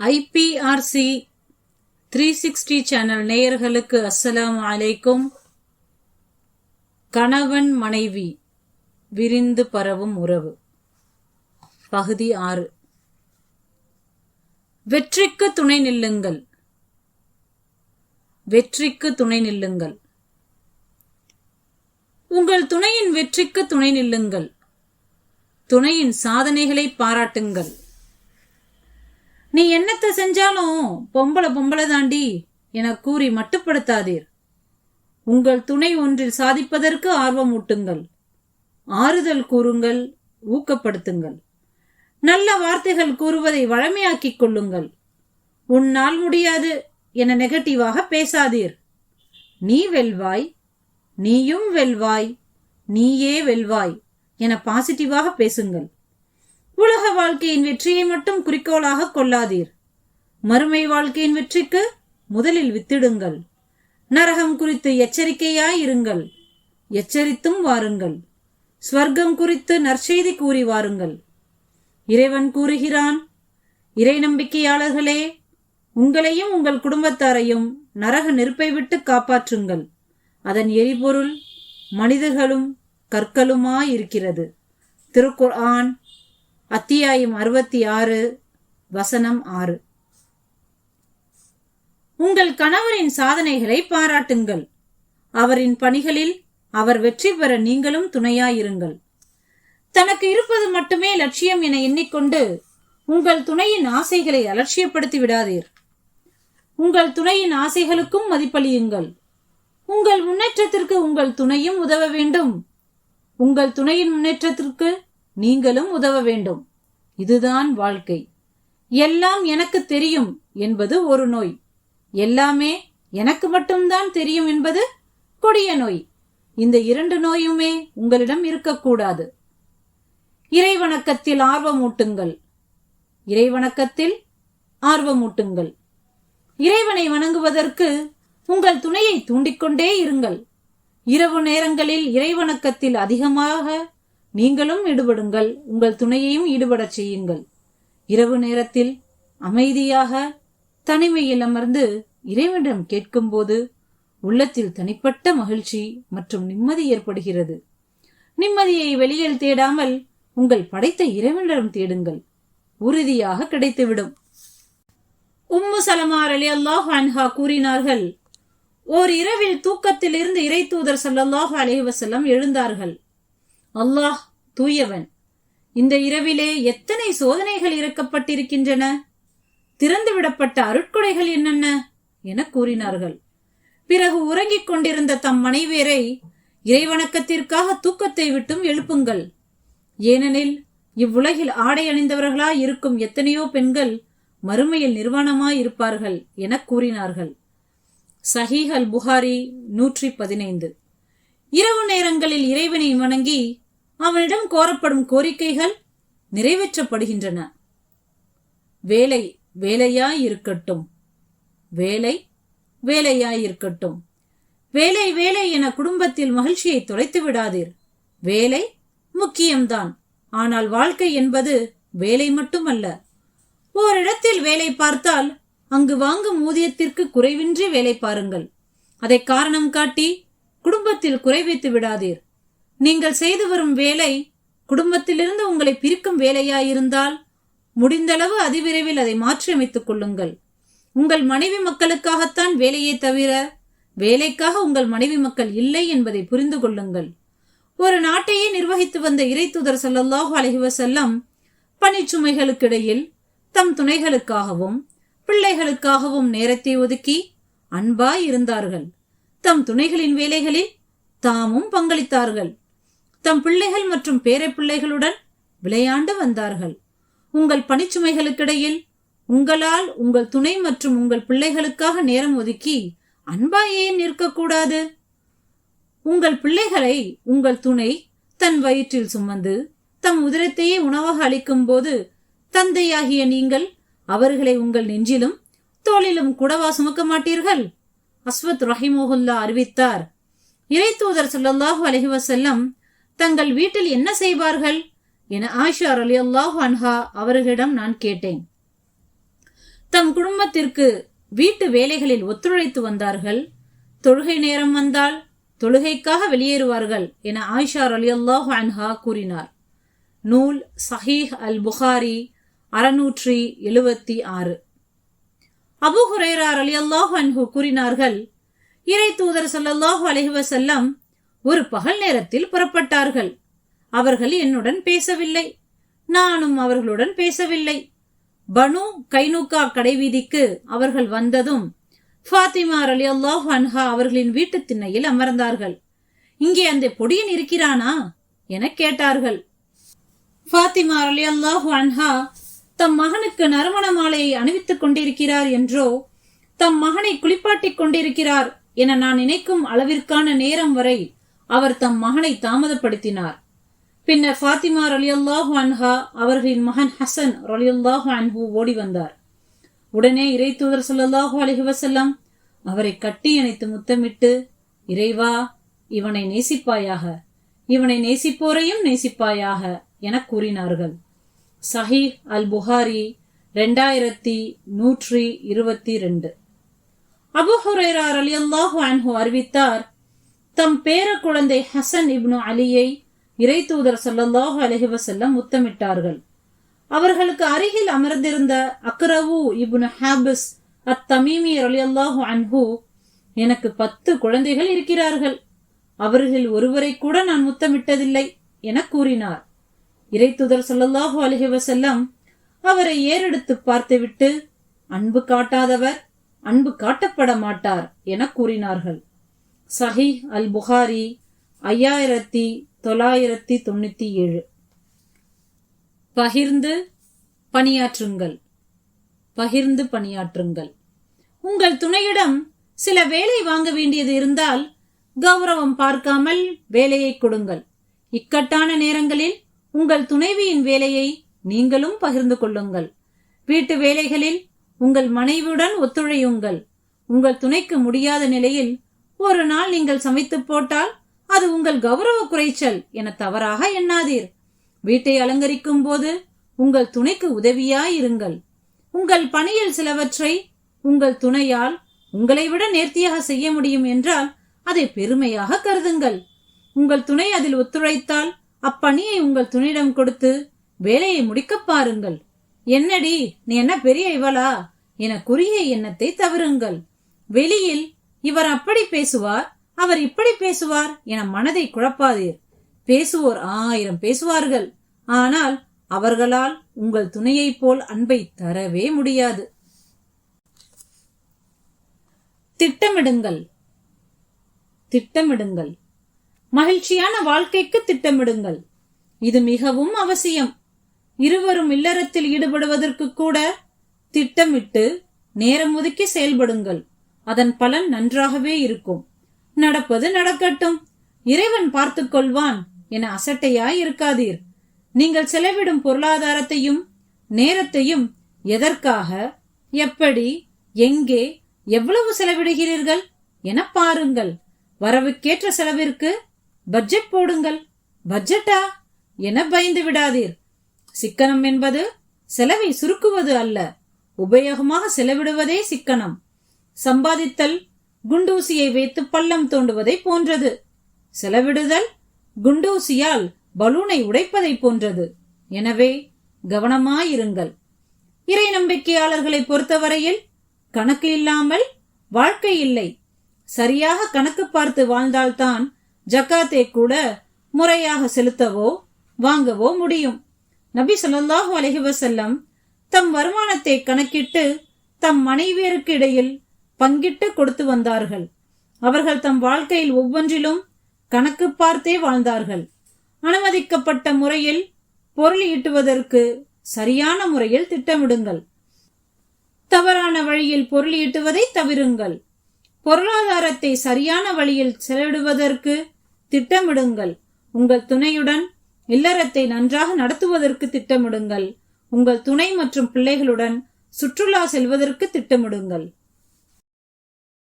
IPRC three sixty channel நேயர்களுக்கு அஸ்ஸலாம் அலைக்கும். கணவன் மனைவி விரிந்து பரவும் உறவு. பகுதி ஆறு. வெற்றிக்கு துணை நில்லுங்கள். வெற்றிக்கு துணை நில்லுங்கள். உங்கள் துணையின் வெற்றிக்கு துணை நில்லுங்கள். துணையின் சாதனைகளை பாராட்டுங்கள். நீ என்னத்தை செஞ்சாலும் பொம்பளை பொம்பளை தாண்டி என கூறி மட்டுப்படுத்தாதீர். உங்கள் துணை ஒன்றில் சாதிப்பதற்கு ஆர்வம் ஊட்டுங்கள். ஆறுதல் கூறுங்கள் ஊக்கப்படுத்துங்கள். நல்ல வார்த்தைகள் கூறுவதை வழமையாக்கிக் கொள்ளுங்கள். உன்னால் முடியாது என நெகட்டிவாக பேசாதீர். நீ வெல்வாய் நீயும் வெல்வாய் நீயே வெல்வாய் என பாசிட்டிவாக பேசுங்கள். உலக வாழ்க்கையின் வெற்றியை மட்டும் குறிக்கோளாக கொள்ளாதீர். மறுமை வாழ்க்கையின் வெற்றிக்கு முதலில் வித்திடுங்கள். நரகம் குறித்து எச்சரிக்கையாயிருங்கள். எச்சரித்தும் வாருங்கள். ஸ்வர்க்கம் குறித்து நற்செய்தி கூறி வாருங்கள். இறைவன் கூறுகிறான் இறை நம்பிக்கையாளர்களே உங்களையும் உங்கள் குடும்பத்தாரையும் நரக நெருப்பை விட்டு காப்பாற்றுங்கள். அதன் எரிபொருள் மனிதர்களும் கற்களுமாயிருக்கிறது. திருக்குர் ஆண் அத்தியாயம் அறுபத்தி ஆறு வசனம் ஆறு. உங்கள் கணவரின் சாதனைகளை பாராட்டுங்கள். அவரின் பணிகளில் அவர் வெற்றி பெற நீங்களும் துணையாயிருங்கள். தனக்கு இருப்பது மட்டுமே லட்சியம் என எண்ணிக்கொண்டு உங்கள் துணையின் ஆசைகளை அலட்சியப்படுத்தி விடாதீர். உங்கள் துணையின் ஆசைகளுக்கும் மதிப்பளியுங்கள். உங்கள் முன்னேற்றத்திற்கு உங்கள் துணையும் உதவ வேண்டும். உங்கள் துணையின் முன்னேற்றத்திற்கு நீங்களும் உதவ வேண்டும். இதுதான் வாழ்க்கை. எல்லாம் எனக்கு தெரியும் என்பது ஒரு நோய். எல்லாமே எனக்கு மட்டும்தான் தெரியும் என்பது கொடிய நோய். இந்த இரண்டு நோயுமே உங்களிடம் இருக்கக்கூடாது. இறைவணக்கத்தில் ஆர்வமூட்டுங்கள். இறைவணக்கத்தில் ஆர்வமூட்டுங்கள். இறைவனை வணங்குவதற்கு உங்கள் துணையை தூண்டிக்கொண்டே இருங்கள். இரவு நேரங்களில் இறைவணக்கத்தில் அதிகமாக நீங்களும் ஈடுபடுங்கள். உங்கள் துணையையும் ஈடுபடச் செய்யுங்கள். இரவு நேரத்தில் அமைதியாக தனிமையில் அமர்ந்து இறைவனிடம் கேட்கும்போது உள்ளத்தில் தனிப்பட்ட மகிழ்ச்சி மற்றும் நிம்மதி ஏற்படுகிறது. நிம்மதியை வெளியில் தேடாமல் உங்கள் படைத்த இறைவனிடம் தேடுங்கள். உறுதியாக கிடைத்துவிடும். உம்மு சலமார் அலி அல்லாஹ் அன்ஹா கூறினார்கள் ஓர் இரவில் தூக்கத்திலிருந்து இறை தூதர் சல்லாஹு அலஹி வசல்லம் எழுந்தார்கள். அல்லாஹ் தூயவன். இந்த இரவிலே எத்தனை சோதனைகள் இறக்கப்பட்டிருக்கின்றன? திறந்துவிடப்பட்ட அருட்கொடைகள் என்னென்ன? என கூறினார்கள். பிறகு உறங்கிக் கொண்டிருந்த தம் மனைவியரை இறைவணக்கத்திற்காக தூக்கத்தை விட்டும் எழுப்புங்கள். ஏனெனில் இவ்வுலகில் ஆடை அணிந்தவர்களாய் இருக்கும் எத்தனையோ பெண்கள் மறுமையில் நிர்வாணமாய் இருப்பார்கள் என கூறினார்கள். சஹீஹ் அல் புகாரி நூற்றி பதினைந்து. இரவு நேரங்களில் இறைவனை வணங்கி அவனிடம் கோரப்படும் கோரிக்கைகள் நிறைவேற்றப்படுகின்றன. வேலை வேலையாய் இருக்கட்டும் வேலை வேலையாய் இருக்கட்டும் வேலை வேலை என குடும்பத்தில் மகிழ்ச்சியை தொலைத்து விடாதீர். வேலை முக்கியம்தான். ஆனால் வாழ்க்கை என்பது வேலை மட்டுமல்ல. ஓரிடத்தில் வேலை பார்த்தால் அங்கு வாங்கும் ஊதியத்திற்கு குறைவின்றி வேலை பாருங்கள். அதை காரணம் காட்டி குடும்பத்தில் குறைவைத்து விடாதீர். நீங்கள் செய்து வரும் வேலை குடும்பத்திலிருந்து உங்களை பிரிக்கும் வேலையாயிருந்தால் முடிந்தளவு அதிவிரைவில் அதை மாற்றியமைத்துக் கொள்ளுங்கள். உங்கள் மனைவி மக்களுக்காகத்தான் வேலையை தவிர வேலைக்காக உங்கள் மனைவி மக்கள் இல்லை என்பதை புரிந்து கொள்ளுங்கள். ஒரு நாட்டையே நிர்வகித்து வந்த இறை தூதர் சல்லாஹூ அலஹி பணிச்சுமைகளுக்கிடையில் தம் துணைகளுக்காகவும் பிள்ளைகளுக்காகவும் நேரத்தை ஒதுக்கி அன்பாய் இருந்தார்கள். தம் துணைகளின் வேலைகளில் தாமும் பங்களித்தார்கள். தம் பிள்ளைகள் மற்றும் பேரை பிள்ளைகளுடன் விளையாண்டு வந்தார்கள். உங்கள் பணிச்சுமைகளுக்கிடையில் உங்களால் உங்கள் துணை மற்றும் உங்கள் பிள்ளைகளுக்காக நேரம் ஒதுக்கி அன்பாயே நிற்கக்கூடாது. உங்கள் பிள்ளைகளை உங்கள் துணை தன் வயிற்றில் சுமந்து தம் உதிரத்தையே உணவாக அளிக்கும் போது தந்தையாகிய நீங்கள் அவர்களை உங்கள் நெஞ்சிலும் தோளிலும் கூடவா சுமக்க மாட்டீர்கள்? அஸ்வத் ரஹிமோகுல்லா அறிவித்தார். இறை தூதர் சொல்லல்லாஹு அலஹி வசல்லம் தங்கள் வீட்டில் என்ன செய்வார்கள்? என ஆயிஷா அலி அல்லாஹ் அன்ஹா அவர்களிடம் நான் கேட்டேன். தம் குடும்பத்திற்கு வீட்டு வேலைகளில் ஒத்துழைத்து வந்தார்கள். தொழுகை நேரம் வந்தால் தொழுகைக்காக வெளியேறுவார்கள் என ஆயிஷா ரலியல்லாஹு அன்ஹா கூறினார். நூல் சஹீஹ் அல் புகாரி அறுநூற்றி எழுபத்தி ஆறு. அபு ஹுரேரா அலி அல்லாஹ் அன்ஹு கூறினார்கள் இறை தூதர் சல்லாஹூ அலஹி வசல்லம் ஒரு பகல் நேரத்தில் புறப்பட்டார்கள். அவர்கள் என்னுடன் பேசவில்லை. நானும் அவர்களுடன் பேசவில்லை. பனு கைனுகா கடைவீதிக்கு அவர்கள் வந்ததும் ஃபாத்திமா அலி அல்லாஹ் அன்ஹா அவர்களின் வீட்டு திண்ணையில் அமர்ந்தார்கள். இங்கே அந்த பொடியன் இருக்கிறானா? என கேட்டார்கள். ஃபாத்திமா அலி அல்லாஹ் அன்ஹா தம் மகனுக்கு நறுமண மாலையை அணிவித்துக் கொண்டிருக்கிறார் என்றோ தம் மகனை குளிப்பாட்டிக் கொண்டிருக்கிறார் என நான் நினைக்கும் அளவிற்கான நேரம் வரை அவர் தம் மகனை தாமதப்படுத்தினார். பின்னர் ஃபாத்திமா ரலியுல்லாஹு அன்ஹா அவர்களின் மகன் ஹசன் ரலியுல்லாஹு அன்ஹு ஓடி வந்தார். உடனே இறை தூதர் சொல்லல்லாஹு அலைஹி வஸல்லம் அவரை கட்டி அணைத்து முத்தமிட்டு இறைவா இவனை நேசிப்பாயாக இவனை நேசிப்போரையும் நேசிப்பாயாக என கூறினார்கள். சஹி அல் புகாரி ரெண்டாயிரத்தி நூற்றி இருபத்தி ரெண்டு. அபு ஹுரைரா ரலியல்லாஹு அன்ஹு அறிவித்தார் தம் பேர குழந்தை ஹசன் இப்னு அலியை இறை தூதர் ஸல்லல்லாஹு அலைஹி முத்தமிட்டார்கள். அவர்களுக்கு அருகில் அமர்ந்திருந்த அக்ரவு இப்னு ஹாபிஸ் அத் தமீமி அலியல்லாஹு அன்ஹு எனக்கு பத்து குழந்தைகள் இருக்கிறார்கள். அவர்களில் ஒருவரை கூட நான் முத்தமிட்டதில்லை என கூறினார். இறைத்துதர் சொல்லல்லாஹு ஸல்லல்லாஹு அலைஹி அவரை ஏறெடுத்து பார்த்துவிட்டு அன்பு காட்டாதவர் அன்பு காட்டப்பட மாட்டார் என கூறினார்கள். சஹி அல் புகாரி ஐயாயிரத்தி தொள்ளாயிரத்தி தொண்ணூத்தி ஏழு பகிர்ந்து பணியாற்றுங்கள். பகிர்ந்து பணியாற்றுங்கள். உங்கள் துணையிடம் சில வேலை வாங்க வேண்டியது இருந்தால் கௌரவம் பார்க்காமல் வேலையை கொடுங்கள். இக்கட்டான நேரங்களில் உங்கள் துணைவியின் வேலையை நீங்களும் பகிர்ந்து கொள்ளுங்கள். வீட்டு வேலைகளில் உங்கள் மனைவியுடன் ஒத்துழையுங்கள். உங்கள் துணைக்கு முடியாத நிலையில் ஒரு நாள் நீங்கள் சமைத்து போட்டால் அது உங்கள் கௌரவ குறைச்சல் என தவறாக எண்ணாதீர். வீட்டை அலங்கரிக்கும் போது உங்கள் துணைக்கு உதவியாயிருங்கள். உங்கள் பணியில் சிலவற்றை உங்கள் துணையால் உங்களை விட நேர்த்தியாக செய்ய முடியும் என்றால் அதை பெருமையாக கருதுங்கள். உங்கள் துணை அதில் ஒத்துழைத்தால் அப்பணியை உங்கள் துணையிடம் கொடுத்து வேலையை முடிக்கப் பாருங்கள். என்னடி நீ என்ன பெரிய இவளா? என குறுகிய எண்ணத்தை தவறுங்கள். வெளியில் இவர் அப்படி பேசுவார் அவர் இப்படி பேசுவார் என மனதை குழப்பாதீர். பேசுவோர் ஆயிரம் பேசுவார்கள். ஆனால் அவர்களால் உங்கள் துணையைப் போல் அன்பை தரவே முடியாது. திட்டமிடுங்கள். திட்டமிடுங்கள். மகிழ்ச்சியான வாழ்க்கைக்கு திட்டமிடுங்கள். இது மிகவும் அவசியம். இருவரும் இல்லறத்தில் ஈடுபடுவதற்கு கூட திட்டமிட்டு நேரம் ஒதுக்கி செயல்படுங்கள். அதன் பலன் நன்றாகவே இருக்கும். நடப்பது நடக்கட்டும். இறைவன் பார்த்து கொள்வான் என அசட்டையாய் இருக்காதீர். நீங்கள் செலவிடும் பொருளாதாரத்தையும் நேரத்தையும் எதற்காக எப்படி எங்கே எவ்வளவு செலவிடுகிறீர்கள் என பாருங்கள். வரவுக்கேற்ற செலவிற்கு பட்ஜெட் போடுங்கள். பட்ஜெட்டா என பயந்து விடாதீர். சிக்கனம் என்பது செலவை சுருக்குவது அல்ல. உபயோகமாக செலவிடுவதே சிக்கனம். சம்பாதித்தல் குண்டூசியை வைத்து பள்ளம் தோண்டுவதை போன்றது. செலவிடுதல் குண்டூசியால் பலூனை உடைப்பதை போன்றது. எனவே கவனமாயிருங்கள். இறை நம்பிக்கையாளர்களை பொறுத்தவரையில் கணக்கு இல்லாமல் வாழ்க்கை இல்லை. சரியாக கணக்கு பார்த்து வாழ்ந்தால்தான் ஜக்காத்தை கூட முறையாக செலுத்தவோ வாங்கவோ முடியும். நபி சொல்லாஹு அலஹி வசல்லம் தம் வருமானத்தை கணக்கிட்டு தம் மனைவியருக்கு இடையில் பங்கிட்டு கொடுத்து வந்தார்கள். அவர்கள் தம் வாழ்க்கையில் ஒவ்வொன்றிலும் கணக்கு பார்த்தே வாழ்ந்தார்கள். அனுமதிக்கப்பட்ட முறையில் பொருள் ஈட்டுவதற்கு சரியான முறையில் திட்டமிடுங்கள். தவறான வழியில் பொருள் ஈட்டுவதை தவிருங்கள். பொருளாதாரத்தை சரியான வழியில் செலவிடுவதற்கு திட்டமிடுங்கள். உங்கள் துணையுடன் இல்லறத்தை நன்றாக நடத்துவதற்கு திட்டமிடுங்கள். உங்கள் துணை மற்றும் பிள்ளைகளுடன் சுற்றுலா செல்வதற்கு திட்டமிடுங்கள்.